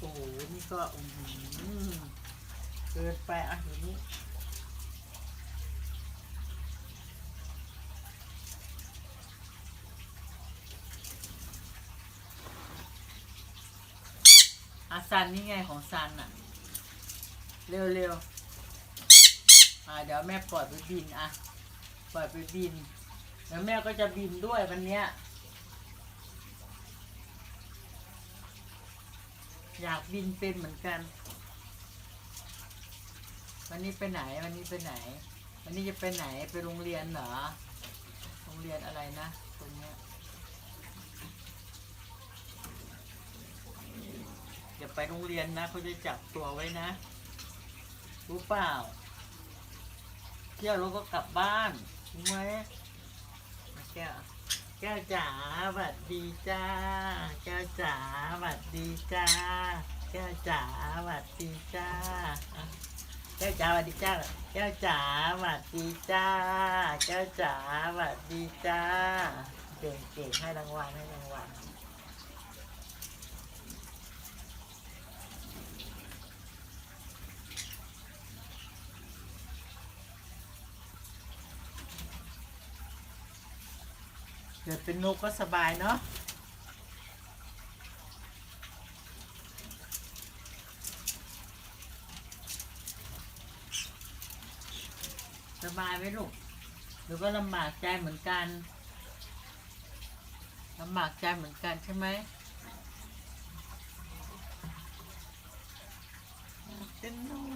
โอ้โหนี่ก็อืมเกินไปอะอย่างนี้อาซันนี่ไงของซันอะ เร็วเร็วๆอ่าเดี๋ยวแม่ปล่อยไปบินอะ ปล่อยไปบินแล้วแม่ก็จะบินด้วยวันเนี้ย อยากบินเป็นเหมือนกัน วันนี้ไปไหน วันนี้ไปไหน วันนี้จะไปไหนไปโรงเรียนเหรอ โรงเรียนอะไรนะตรงเนี้ยอย่าไปโรงเรียนนะเขาจะจับตัวไว้นะ รู้เปล่า เที่ยวแล้วก็กลับบ้านรู้ไหมแก้ว แก้วจ๋าสวัสดีจ้า แก้วจ๋าสวัสดีจ้า แก้วจ๋าสวัสดีจ้า แก้วจ๋าสวัสดีจ้า แก้วจ๋าสวัสดีจ้า แก้วจ๋าสวัสดีจ้า เก่งเก่งให้รางวัลให้รางวัล เกิดเป็นนกก็สบายเนาะสบายไหมลูกหรือว่าลำบากใจเหมือนกันลำบากใจเหมือนกันใช่ไหมเป็นน